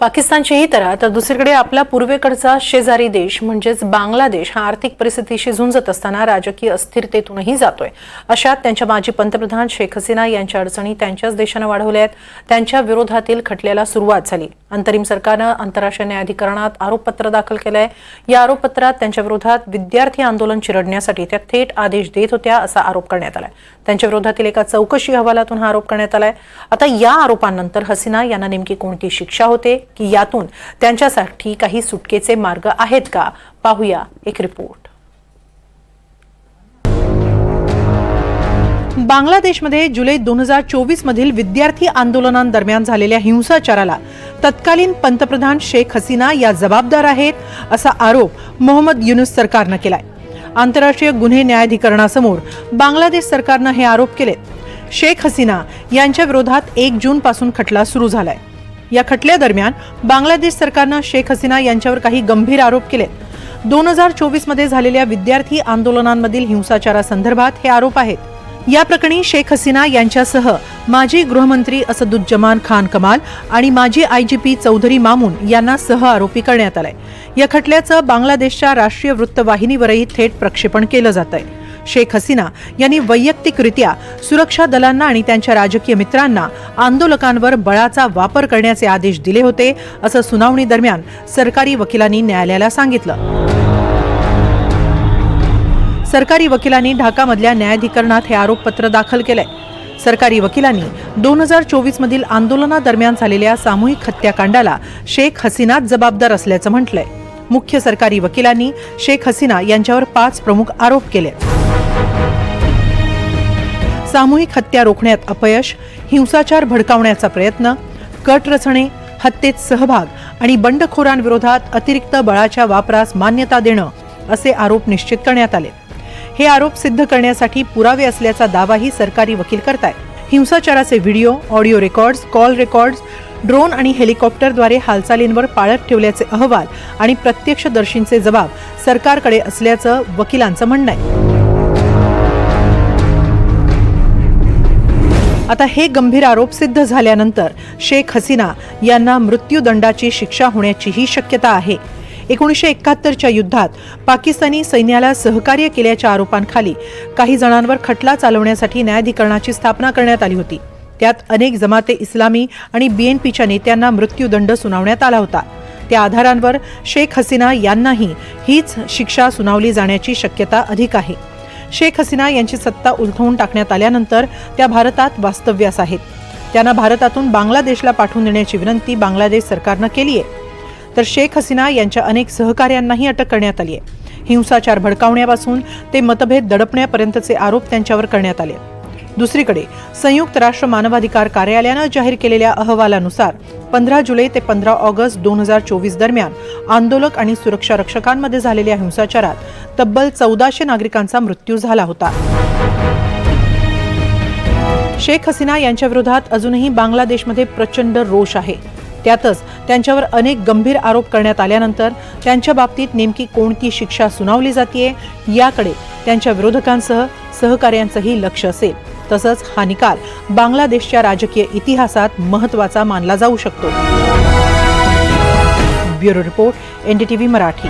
पाकिस्तानचीही तर दुसरीकडे आपला पूर्वेकडचा शेजारी देश म्हणजेच बांगलादेश हा आर्थिक परिस्थितीशी झुंजत असताना राजकीय अस्थिरतेतूनही जातोय. अशात त्यांच्या माजी पंतप्रधान शेख हसीना यांच्या अडचणी त्यांच्याच देशानं वाढवल्या आहेत त्यांच्या विरोधातील खटल्याला सुरुवात झाली. अंतरिम सरकारनं आंतरराष्ट्रीय न्यायाधिकरणात आरोपपत्र दाखल केलं आहे या आरोपपत्रात त्यांच्या विरोधात विद्यार्थी आंदोलन चिरडण्यासाठी त्या थेट आदेश देत होत्या असा आरोप करण्यात आलाय. त्यांच्या विरोधातील एका चौकशी अहवालातून हा आरोप करण्यात आलाय. आता या आरोपांनंतर हसीना यांना नेमकी कोणती शिक्षा होते? की यातून त्यांच्यासाठी काही सुटकेचे मार्ग आहेत का? पाहूया एक रिपोर्ट. बांगलादेशमध्ये जुलै दोन हजार चोवीस मधील विद्यार्थी आंदोलनांदरम्यान झालेल्या हिंसाचाराला तत्कालीन पंतप्रधान शेख हसीना या जबाबदार आहेत असा आरोप मोहम्मद युनुस सरकारनं केलाय. आंतरराष्ट्रीय गुन्हे न्यायाधिकरणासमोर बांगलादेश सरकारनं हे आरोप केलेत. शेख हसीना यांच्या विरोधात एक जून पासून खटला सुरू झालाय. या खटल्यादरम्यान बांगलादेश सरकारनं शेख हसीना यांच्यावर काही गंभीर आरोप केलेत. दोन हजार चोवीसमध्ये झालेल्या विद्यार्थी आंदोलनांमधील हिंसाचारासंदर्भात हे आरोप आहेत. या प्रकरणी शेख हसीना यांच्यासह माजी गृहमंत्री असदुज्जमान खान कमाल आणि माजी आयजीपी चौधरी मामून यांना सह आरोपी करण्यात आलाय. या खटल्याचं बांगलादेशच्या राष्ट्रीय वृत्तवाहिनीवरही थेट प्रक्षेपण केलं जात आहे शेख हसीना यांनी वैयक्तिकरित्या सुरक्षा दलांना आणि त्यांच्या राजकीय मित्रांना आंदोलकांवर बळाचा वापर करण्याचे आदेश दिले होते असं सुनावणी दरम्यान सरकारी वकिलांनी न्यायालयाला सांगितलं. सरकारी वकिलांनी ढाकामधल्या न्यायाधिकरणात हे आरोपपत्र दाखल केलंय. सरकारी वकिलांनी दोन हजार चोवीसमधील आंदोलनादरम्यान झालेल्या सामूहिक हत्याकांडाला शेख हसीनाच जबाबदार असल्याचं म्हटलंय. मुख्य सरकारी वकिलांनी शेख हसीना यांच्यावर पाच प्रमुख आरोप केले. सामूहिक हत्या रोखण्यात अपयश हिंसाचार भडकावण्याचा प्रयत्न कट रचणे हत्येत सहभाग आणि बंडखोरांविरोधात अतिरिक्त बळाच्या वापरास मान्यता देणं असे आरोप निश्चित करण्यात आले. हे आरोप सिद्ध करण्यासाठी पुरावे असल्याचा दावाही सरकारी वकील करतायत. हिंसाचाराचे video audio records call records drone आणि हेलिकॉप्टरद्वारे हालचालींवर पाळत ठेवल्याचे अहवाल आणि प्रत्यक्षदर्शींचे जबाब सरकारकडे असल्याचं वकिलांचं म्हणणं आहे. आता हे गंभीर आरोप सिद्ध झाल्यानंतर शेख हसीना यांना मृत्यूदंडाची शिक्षा होण्याचीही शक्यता आहे. एकोणीसशे एकाहत्तरच्या युद्धात पाकिस्तानी सैन्याला सहकार्य केल्याच्या आरोपांखाली काही जणांवर खटला चालवण्यासाठी न्यायाधिकरणाची स्थापना करण्यात आली होती. त्यात अनेक जमाते इस्लामी आणि बीएनपीच्या नेत्यांना मृत्यूदंड सुनावण्यात आला होता. त्या आधारांवर शेख हसीना यांनाही हीच शिक्षा सुनावली जाण्याची शक्यता अधिक आहे. शेख हसीना यांची सत्ता उलथवून टाकण्यात आल्यानंतर त्या भारतात वास्तव्यास आहेत. त्यांना भारतातून बांगलादेशला पाठवून देण्याची विनंती बांगलादेश सरकारनं केली आहे तर शेख हसीना यांच्या अनेक सहकार्यांनाही अटक करण्यात आली आहे. हिंसाचार भडकावण्यापासून ते मतभेद दडपण्यापर्यंतचे आरोप त्यांच्यावर करण्यात आले. दुसरीकडे संयुक्त राष्ट्र मानवाधिकार कार्यालयानं जाहीर केलेल्या अहवालानुसार पंधरा जुलै ते पंधरा ऑगस्ट दोन हजार चोवीस दरम्यान आंदोलक आणि सुरक्षा रक्षकांमध्ये झालेल्या हिंसाचारात तब्बल चौदाशे नागरिकांचा मृत्यू झाला होता. शेख हसीना यांच्या विरोधात अजूनही बांगलादेशमध्ये प्रचंड रोष आहे. त्यातच त्यांच्यावर अनेक गंभीर आरोप करण्यात आल्यानंतर त्यांच्या बाबतीत नेमकी कोणती शिक्षा सुनावली जाते याकडे त्यांच्या विरोधकांसह सहकार्यांचंही लक्ष असेल. तसंच हा निकाल बांगलादेशच्या राजकीय इतिहासात महत्त्वाचा मानला जाऊ शकतो. Bureau report NDTV Marathi.